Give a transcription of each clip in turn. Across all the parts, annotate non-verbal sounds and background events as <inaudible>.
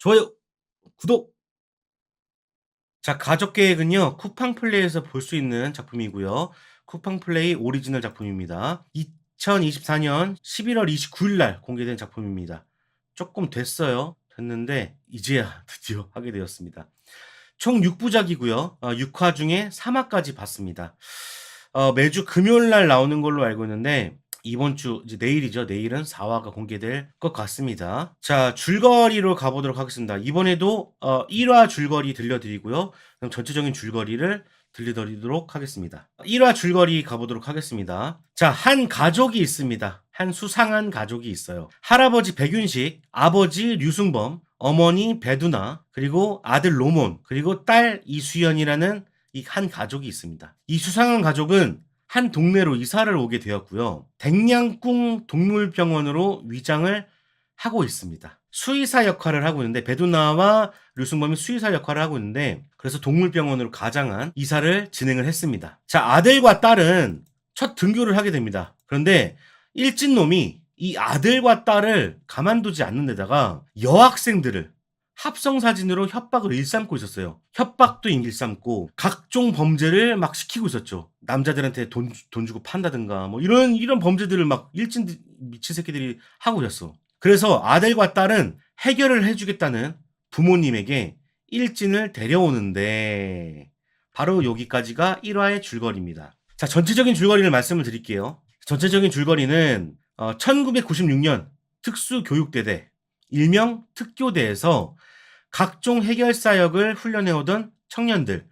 좋아요, 구독. 자, 가족 계획은요. 쿠팡 플레이에서 볼 수 있는 작품이고요. 쿠팡 플레이 오리지널 작품입니다. 2024년 11월 29일 날 공개된 작품입니다. 조금 됐어요. 됐는데 이제야 <laughs> 드디어 하게 되었습니다. 총 6부작이고요. 어, 6화 중에 3화까지 봤습니다. 어, 매주 금요일 날 나오는 걸로 알고 있는데 이번 주 이제 내일이죠. 내일은 4화가 공개될 것 같습니다. 자, 줄거리로 가보도록 하겠습니다. 이번에도 어, 1화 줄거리 들려드리고요. 그럼 전체적인 줄거리를 들려드리도록 하겠습니다. 1화 줄거리 가보도록 하겠습니다. 자, 한 가족이 있습니다. 한 수상한 가족이 있어요. 할아버지 백윤식, 아버지 류승범, 어머니 배두나, 그리고 아들 로몬, 그리고 딸 이수연이라는 이 한 가족이 있습니다. 이 수상한 가족은 한 동네로 이사를 오게 되었고요. 댕냥꿍 동물병원으로 위장을 하고 있습니다. 수의사 역할을 하고 있는데 베두나와 류승범이 수의사 역할을 하고 있는데 그래서 동물병원으로 가장한 이사를 진행을 했습니다. 자 아들과 딸은 첫 등교를 하게 됩니다. 그런데 일진 놈이 이 아들과 딸을 가만두지 않는 데다가 여학생들을 합성 사진으로 협박을 일삼고 있었어요. 협박도 일삼고 각종 범죄를 막 시키고 있었죠. 남자들한테 돈, 돈 주고 판다든가 뭐 이런 이런 범죄들을 막 일진 미친 새끼들이 하고 있었어. 그래서 아들과 딸은 해결을 해주겠다는 부모님에게 일진을 데려오는데 바로 여기까지가 1화의 줄거리입니다. 자 전체적인 줄거리를 말씀을 드릴게요. 전체적인 줄거리는 어, 1996년 특수교육대대 일명 특교대에서 각종 해결사 역을 훈련해오던 청년들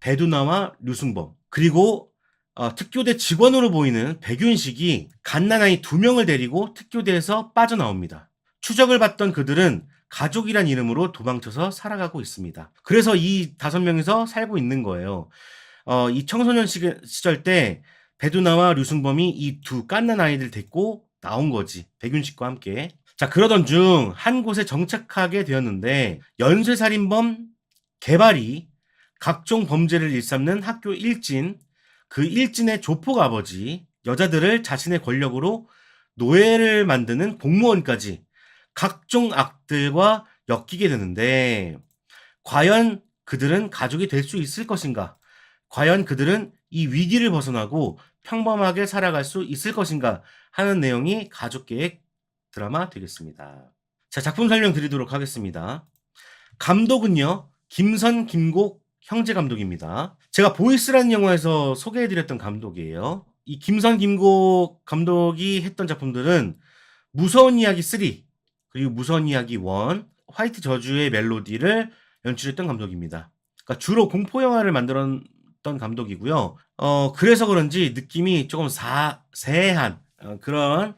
배두나와 류승범 그리고 어, 특교대 직원으로 보이는 백윤식이 갓난아이 두 명을 데리고 특교대에서 빠져나옵니다. 추적을 받던 그들은 가족이란 이름으로 도망쳐서 살아가고 있습니다. 그래서 이 다섯 명이서 살고 있는 거예요. 어, 이 청소년 시- 시절 때 배두나와 류승범이 이두 깐난 아이들 데리고 나온 거지. 백윤식과 함께. 자, 그러던 중 한 곳에 정착하게 되었는데 연쇄살인범 개발이 각종 범죄를 일삼는 학교 일진, 그 일진의 조폭 아버지, 여자들을 자신의 권력으로 노예를 만드는 공무원까지 각종 악들과 엮이게 되는데 과연 그들은 가족이 될 수 있을 것인가? 과연 그들은 이 위기를 벗어나고 평범하게 살아갈 수 있을 것인가 하는 내용이 가족 계획 드라마 되겠습니다. 자, 작품 설명 드리도록 하겠습니다. 감독은요, 김선, 김곡 형제 감독입니다. 제가 보이스라는 영화에서 소개해드렸던 감독이에요. 이 김선, 김곡 감독이 했던 작품들은 무서운 이야기 3, 그리고 무서운 이야기 1, 화이트 저주의 멜로디를 연출했던 감독입니다. 그러니까 주로 공포 영화를 만들었던 감독이고요. 어, 그래서 그런지 느낌이 조금 사, 세한 어, 그런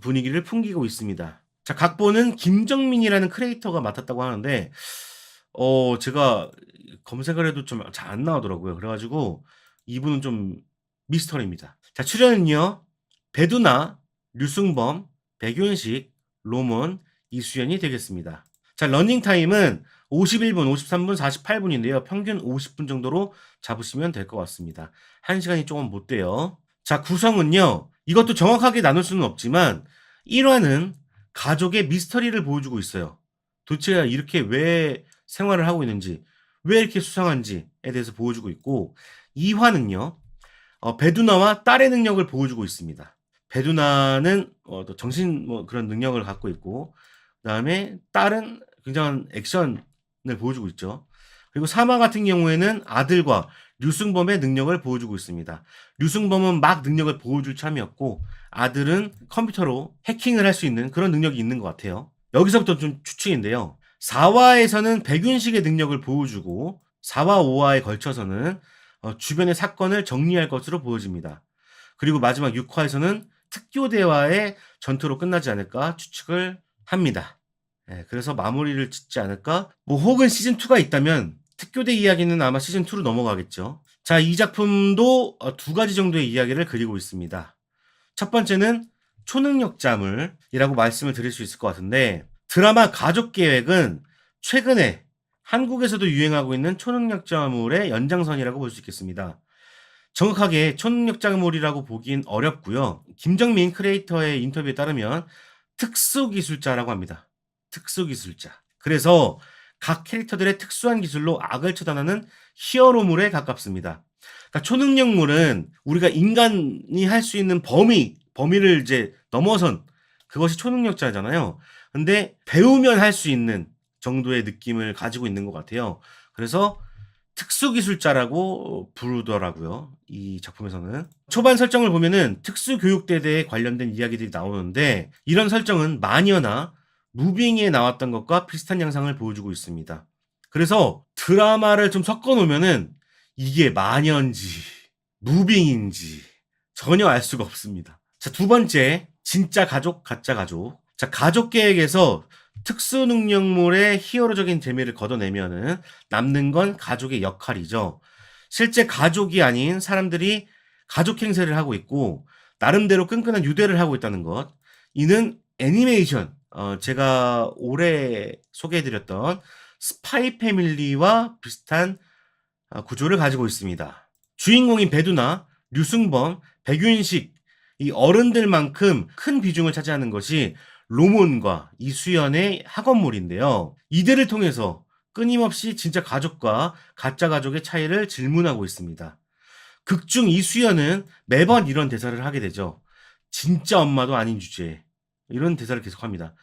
분위기를 풍기고 있습니다. 자, 각본은 김정민이라는 크리에이터가 맡았다고 하는데, 어, 제가 검색을 해도 좀 잘 안 나오더라고요. 그래가지고 이분은 좀 미스터리입니다. 자, 출연은요, 배두나, 류승범, 백윤식, 로몬, 이수연이 되겠습니다. 자, 러닝타임은 51분, 53분, 48분인데요. 평균 50분 정도로 잡으시면 될 것 같습니다. 1시간이 조금 못 돼요. 자, 구성은요. 이것도 정확하게 나눌 수는 없지만 1화는 가족의 미스터리를 보여주고 있어요. 도대체 이렇게 왜 생활을 하고 있는지, 왜 이렇게 수상한지에 대해서 보여주고 있고 2화는요. 어, 배두나와 딸의 능력을 보여주고 있습니다. 배두나는 어, 또 정신 뭐 그런 능력을 갖고 있고 그다음에 딸은 굉장한 액션을 보여주고 있죠. 그리고 3화 같은 경우에는 아들과 류승범의 능력을 보여주고 있습니다. 류승범은 막 능력을 보여줄 참이었고 아들은 컴퓨터로 해킹을 할 수 있는 그런 능력이 있는 것 같아요. 여기서부터 좀 추측인데요. 4화에서는 백윤식의 능력을 보여주고 4화, 5화에 걸쳐서는 어, 주변의 사건을 정리할 것으로 보여집니다. 그리고 마지막 6화에서는 특교대와의 전투로 끝나지 않을까 추측을 합니다. 예, 그래서 마무리를 짓지 않을까? 뭐 혹은 시즌 2가 있다면 특교대 이야기는 아마 시즌 2로 넘어가겠죠. 자, 이 작품도 어, 두 가지 정도의 이야기를 그리고 있습니다. 첫 번째는 초능력자물이라고 말씀을 드릴 수 있을 것 같은데 드라마 가족 계획은 최근에 한국에서도 유행하고 있는 초능력자물의 연장선이라고 볼 수 있겠습니다. 정확하게 초능력자물이라고 보긴 어렵고요. 김정민 크리에이터의 인터뷰에 따르면 특수기술자라고 합니다. 특수기술자. 그래서 각 캐릭터들의 특수한 기술로 악을 처단하는 히어로물에 가깝습니다. 그러니까 초능력물은 우리가 인간이 할 수 있는 범위, 범위를 이제 넘어선 그것이 초능력자잖아요. 근데 배우면 할 수 있는 정도의 느낌을 가지고 있는 것 같아요. 그래서 특수기술자라고 부르더라고요. 이 작품에서는. 초반 설정을 보면은 특수교육대대에 관련된 이야기들이 나오는데 이런 설정은 마녀나 무빙에 나왔던 것과 비슷한 양상을 보여주고 있습니다. 그래서 드라마를 좀 섞어 놓으면은 이게 마녀인지 무빙인지 전혀 알 수가 없습니다. 자, 두 번째. 진짜 가족, 가짜 가족. 자, 가족 계획에서 특수 능력물의 히어로적인 재미를 걷어내면은 남는 건 가족의 역할이죠. 실제 가족이 아닌 사람들이 가족 행세를 하고 있고 나름대로 끈끈한 유대를 하고 있다는 것. 이는 애니메이션 어, 제가 올해 소개해드렸던 스파이 패밀리와 비슷한 어, 구조를 가지고 있습니다. 주인공인 배두나 류승범, 백윤식 이 어른들만큼 큰 비중을 차지하는 것이 로몬과 이수연의 학원물인데요. 이들을 통해서 끊임없이 진짜 가족과 가짜 가족의 차이를 질문하고 있습니다. 극중 이수연은 매번 이런 대사를 하게 되죠. 진짜 엄마도 아닌 주제에. 이런 대사를 계속합니다.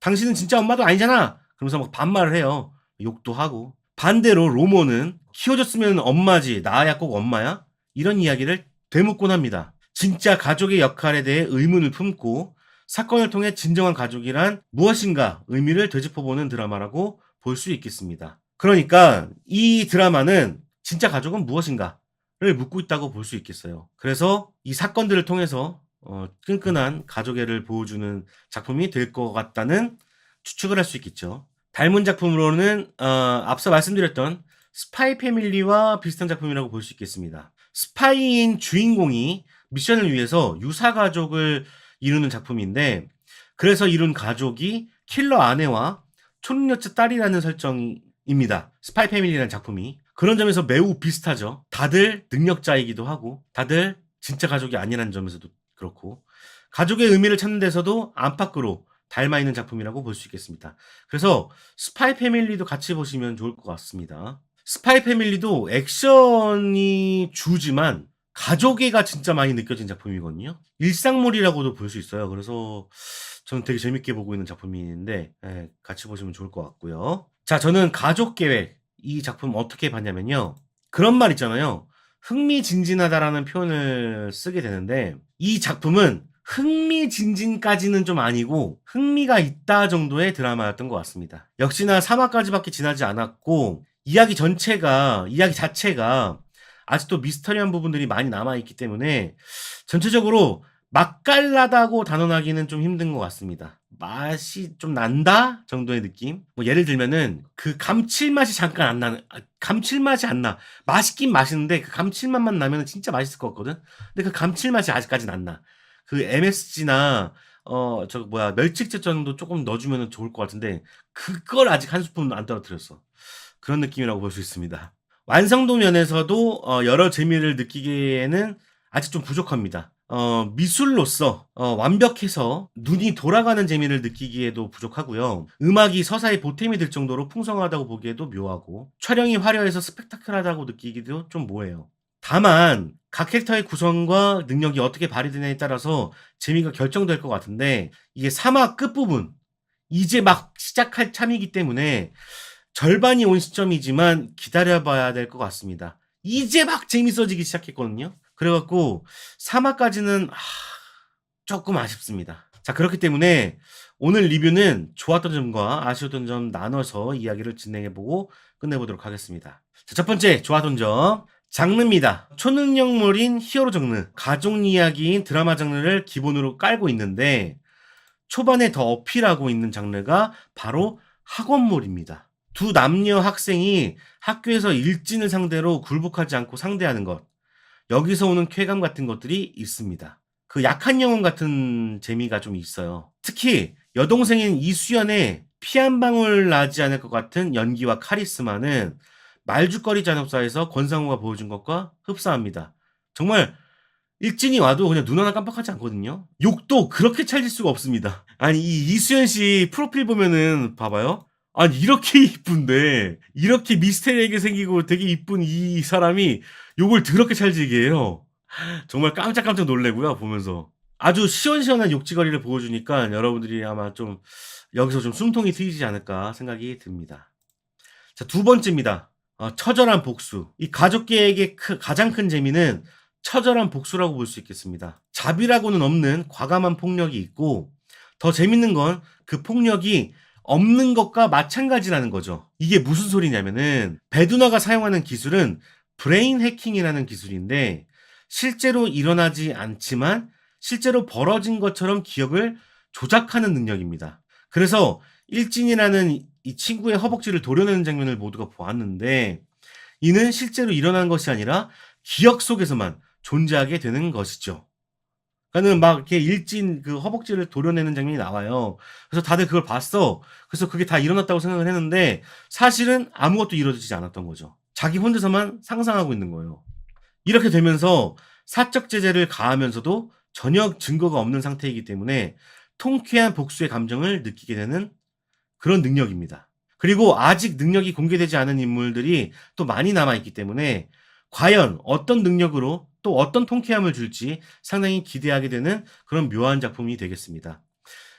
당신은 진짜 엄마도 아니잖아! 그러면서 막 반말을 해요. 욕도 하고. 반대로 로몬은 키워줬으면 엄마지, 나야 꼭 엄마야? 이런 이야기를 되묻곤 합니다. 진짜 가족의 역할에 대해 의문을 품고 사건을 통해 진정한 가족이란 무엇인가 의미를 되짚어보는 드라마라고 볼 수 있겠습니다. 그러니까 이 드라마는 진짜 가족은 무엇인가를 묻고 있다고 볼 수 있겠어요. 그래서 이 사건들을 통해서 어, 끈끈한 가족애를 보여주는 작품이 될 것 같다는 추측을 할 수 있겠죠. 닮은 작품으로는 어, 앞서 말씀드렸던 스파이 패밀리와 비슷한 작품이라고 볼 수 있겠습니다. 스파이인 주인공이 미션을 위해서 유사 가족을 이루는 작품인데 그래서 이룬 가족이 킬러 아내와 초능력자 딸이라는 설정입니다. 스파이 패밀리라는 작품이 그런 점에서 매우 비슷하죠. 다들 능력자이기도 하고 다들 진짜 가족이 아니라는 점에서도 그렇고 가족의 의미를 찾는 데서도 안팎으로 닮아 있는 작품이라고 볼 수 있겠습니다. 그래서 스파이 패밀리도 같이 보시면 좋을 것 같습니다. 스파이 패밀리도 액션이 주지만 가족애가 진짜 많이 느껴진 작품이거든요. 일상물이라고도 볼 수 있어요. 그래서 저는 되게 재밌게 보고 있는 작품인데 예, 같이 보시면 좋을 것 같고요. 자, 저는 가족 계획 이 작품 어떻게 봤냐면요. 그런 말 있잖아요. 흥미진진하다라는 표현을 쓰게 되는데 이 작품은 흥미진진까지는 좀 아니고 흥미가 있다 정도의 드라마였던 것 같습니다. 역시나 3화까지밖에 지나지 않았고 이야기 전체가 이야기 자체가 아직도 미스터리한 부분들이 많이 남아 있기 때문에 전체적으로 맛깔나다고 단언하기는 좀 힘든 것 같습니다. 맛이 좀 난다 정도의 느낌. 뭐 예를 들면은 그 감칠맛이 잠깐 안 나는 아, 감칠맛이 안 나. 맛있긴 맛있는데 그 감칠맛만 나면 진짜 맛있을 것 같거든. 근데 그 감칠맛이 아직까지는 안 나. 그 MSG나 어 저 뭐야 멸치젓 정도 조금 넣어주면 좋을 것 같은데 그걸 아직 한 스푼 안 떨어뜨렸어. 그런 느낌이라고 볼 수 있습니다. 완성도 면에서도 어, 여러 재미를 느끼기에는 아직 좀 부족합니다. 어, 미술로서 어, 완벽해서 눈이 돌아가는 재미를 느끼기에도 부족하고요. 음악이 서사에 보탬이 될 정도로 풍성하다고 보기에도 묘하고 촬영이 화려해서 스펙타클하다고 느끼기도 좀 뭐해요. 다만 각 캐릭터의 구성과 능력이 어떻게 발휘되냐에 따라서 재미가 결정될 것 같은데 이게 3화 끝부분 이제 막 시작할 참이기 때문에 절반이 온 시점이지만 기다려봐야 될 것 같습니다. 이제 막 재밌어지기 시작했거든요. 그래갖고 3화까지는 아, 조금 아쉽습니다. 자 그렇기 때문에 오늘 리뷰는 좋았던 점과 아쉬웠던 점 나눠서 이야기를 진행해보고 끝내보도록 하겠습니다. 자, 첫 번째 좋았던 점 장르입니다. 초능력물인 히어로 장르, 가족 이야기인 드라마 장르를 기본으로 깔고 있는데 초반에 더 어필하고 있는 장르가 바로 학원물입니다. 두 남녀 학생이 학교에서 일진을 상대로 굴복하지 않고 상대하는 것. 여기서 오는 쾌감 같은 것들이 있습니다. 그 약한 영혼 같은 재미가 좀 있어요. 특히 여동생인 이수연의 피 한 방울 나지 않을 것 같은 연기와 카리스마는 말죽거리 잔혹사에서 권상우가 보여준 것과 흡사합니다. 정말 일진이 와도 그냥 눈 하나 깜빡하지 않거든요. 욕도 그렇게 찰질 수가 없습니다. 아니 이 이수연 씨 프로필 보면은 봐봐요. 아니 이렇게 <laughs> 이쁜데 이렇게 미스테리하게 생기고 되게 이쁜 이 사람이 욕을 더럽게 찰지게 해요. 정말 깜짝깜짝 놀래고요 보면서. 아주 시원시원한 욕지거리를 보여주니까 여러분들이 아마 좀 여기서 좀 숨통이 트이지 않을까 생각이 듭니다. 자, 두 번째입니다. 어, 처절한 복수. 이 가족계에게 크- 가장 큰 재미는 처절한 복수라고 볼 수 있겠습니다. 자비라고는 없는 과감한 폭력이 있고 더 재밌는 건 그 폭력이 없는 것과 마찬가지라는 거죠. 이게 무슨 소리냐면은 베두나가 사용하는 기술은 브레인 해킹이라는 기술인데 실제로 일어나지 않지만 실제로 벌어진 것처럼 기억을 조작하는 능력입니다. 그래서 일진이라는 이 친구의 허벅지를 도려내는 장면을 모두가 보았는데 이는 실제로 일어난 것이 아니라 기억 속에서만 존재하게 되는 것이죠. 그러니까는 막 이렇게 일진 그 허벅지를 도려내는 장면이 나와요. 그래서 다들 그걸 봤어. 그래서 그게 다 일어났다고 생각을 했는데 사실은 아무것도 이루어지지 않았던 거죠. 자기 혼자서만 상상하고 있는 거예요. 이렇게 되면서 사적 제재를 가하면서도 전혀 증거가 없는 상태이기 때문에 통쾌한 복수의 감정을 느끼게 되는 그런 능력입니다. 그리고 아직 능력이 공개되지 않은 인물들이 또 많이 남아있기 때문에 과연 어떤 능력으로 또 어떤 통쾌함을 줄지 상당히 기대하게 되는 그런 묘한 작품이 되겠습니다.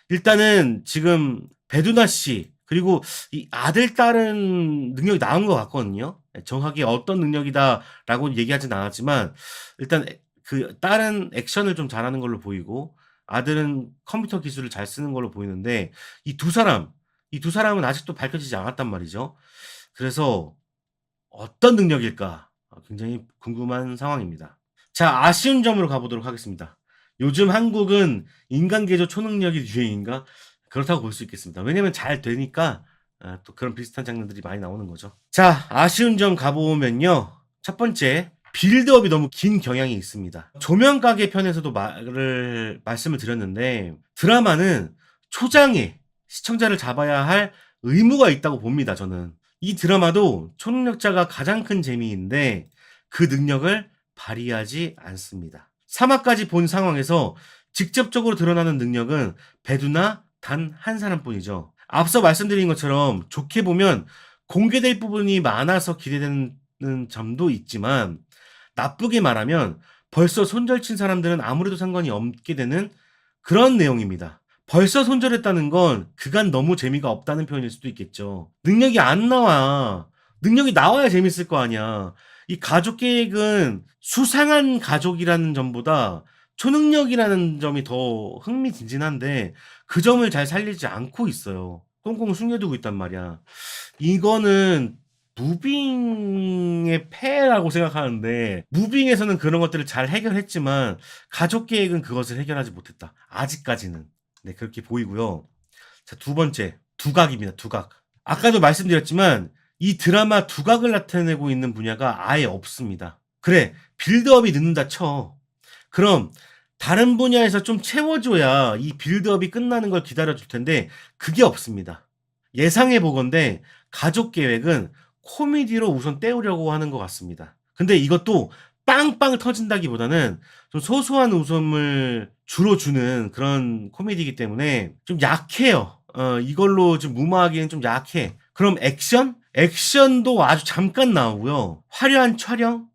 일단은 지금 베두나 씨 그리고 이 아들 딸은 능력이 나온 것 같거든요. 정확하게 어떤 능력이다라고 얘기하진 않았지만 일단 그 딸은 액션을 좀 잘하는 걸로 보이고 아들은 컴퓨터 기술을 잘 쓰는 걸로 보이는데 이 두 사람 이 두 사람은 아직도 밝혀지지 않았단 말이죠. 그래서 어떤 능력일까 굉장히 궁금한 상황입니다. 자 아쉬운 점으로 가보도록 하겠습니다. 요즘 한국은 인간 개조 초능력이 유행인가 그렇다고 볼 수 있겠습니다. 왜냐면 잘 되니까 아, 또 그런 비슷한 장면들이 많이 나오는 거죠. 자 아쉬운 점 가보면요. 첫 번째 빌드업이 너무 긴 경향이 있습니다. 조명 가게 편에서도 말을 말씀을 드렸는데 드라마는 초장에 시청자를 잡아야 할 의무가 있다고 봅니다. 저는 이 드라마도 초능력자가 가장 큰 재미인데 그 능력을 발휘하지 않습니다. 3화까지 본 상황에서 직접적으로 드러나는 능력은 배두나 단 한 사람뿐이죠. 앞서 말씀드린 것처럼 좋게 보면 공개될 부분이 많아서 기대되는 점도 있지만 나쁘게 말하면 벌써 손절친 사람들은 아무래도 상관이 없게 되는 그런 내용입니다. 벌써 손절했다는 건 그간 너무 재미가 없다는 표현일 수도 있겠죠. 능력이 안 나와. 능력이 나와야 재밌을 거 아니야. 이 가족 계획은 수상한 가족이라는 점보다 초능력이라는 점이 더 흥미진진한데 그 점을 잘 살리지 않고 있어요. 꽁꽁 숨겨두고 있단 말이야. 이거는 무빙의 폐라고 생각하는데 무빙에서는 그런 것들을 잘 해결했지만 가족 계획은 그것을 해결하지 못했다. 아직까지는. 네, 그렇게 보이고요. 자, 두 번째. 두각입니다. 두각. 아까도 말씀드렸지만 이 드라마 두각을 나타내고 있는 분야가 아예 없습니다. 그래, 빌드업이 늦는다 쳐. 그럼 다른 분야에서 좀 채워줘야 이 빌드업이 끝나는 걸 기다려줄 텐데 그게 없습니다. 예상해 보건데 가족 계획은 코미디로 우선 때우려고 하는 것 같습니다. 근데 이것도 빵빵 터진다기보다는 좀 소소한 웃음을 주로 주는 그런 코미디이기 때문에 좀 약해요. 어, 이걸로 좀 무마하기는 좀 약해. 그럼 액션? 액션도 아주 잠깐 나오고요. 화려한 촬영,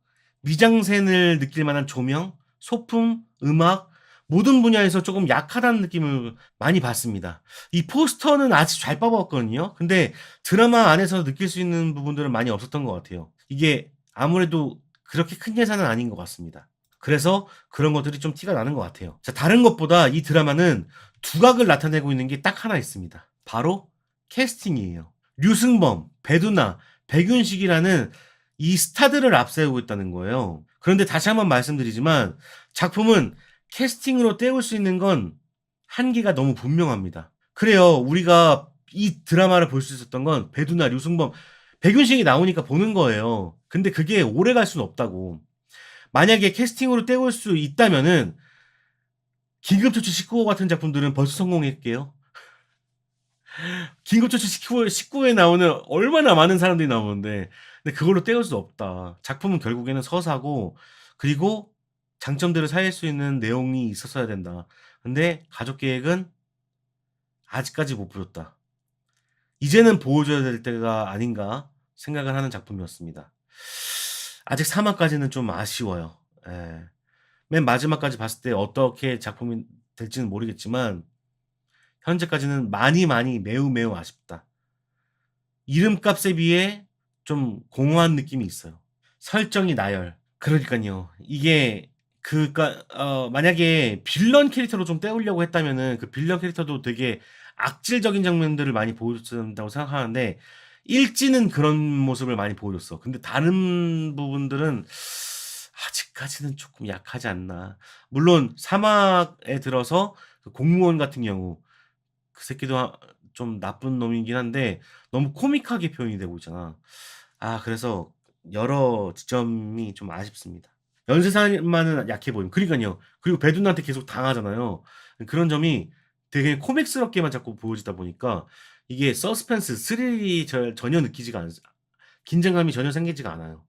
미장센을 느낄 만한 조명, 소품, 음악, 모든 분야에서 조금 약하다는 느낌을 많이 받습니다. 이 포스터는 아주 잘 뽑았거든요. 근데 드라마 안에서 느낄 수 있는 부분들은 많이 없었던 것 같아요. 이게 아무래도 그렇게 큰 예산은 아닌 것 같습니다. 그래서 그런 것들이 좀 티가 나는 것 같아요. 자, 다른 것보다 이 드라마는 두각을 나타내고 있는 게 딱 하나 있습니다. 바로 캐스팅이에요. 류승범, 배두나, 백윤식이라는 이 스타들을 앞세우고 있다는 거예요. 그런데 다시 한번 말씀드리지만 작품은 캐스팅으로 때울 수 있는 건 한계가 너무 분명합니다. 그래요. 우리가 이 드라마를 볼 수 있었던 건 배두나, 류승범, 백윤식이 나오니까 보는 거예요. 근데 그게 오래 갈 수는 없다고. 만약에 캐스팅으로 때울 수 있다면은 긴급조치 19호 같은 작품들은 벌써 성공했게요. <laughs> 긴급조치 19호, 19호에 나오는 얼마나 많은 사람들이 나오는데 근데 그걸로 때울 수 없다. 작품은 결국에는 서사고 그리고 장점들을 살릴 수 있는 내용이 있었어야 된다. 근데 가족 계획은 아직까지 못 보였다. 이제는 보여줘야 될 때가 아닌가 생각을 하는 작품이었습니다. 아직 4 화까지는 좀 아쉬워요. 예. 맨 마지막까지 봤을 때 어떻게 작품이 될지는 모르겠지만 현재까지는 많이, 많이 매우, 매우 아쉽다. 이름값에 비해 좀 공허한 느낌이 있어요. 설정이 나열. 그러니깐요. 이게 그니까 어 만약에 빌런 캐릭터로 좀 때우려고 했다면은 그 빌런 캐릭터도 되게 악질적인 장면들을 많이 보여줬어야 된다고 생각하는데 1 지는 그런 모습을 많이 보여줬어. 근데 다른 부분들은 아직까지는 쪼끔 약하지 않나. 물론 3 화에 들어서 그 공무원 같은 경우 그 새끼도 아 좀 나쁜 놈이긴 한데 너무 코믹하게 표현이 되고 있잖아. 아 그래서 여러 지점이 좀 아쉽습니다. 연쇄살인마는 약해 보임. 그러니깐요. 그리고 배두나한테 계속 당하잖아요. 그런 점이 되게 코믹스럽게만 자꾸 보여지다 보니까 이게 서스펜스, 스릴이 절 전혀 느끼지가 않 긴장감이 전혀 생기지가 않아요.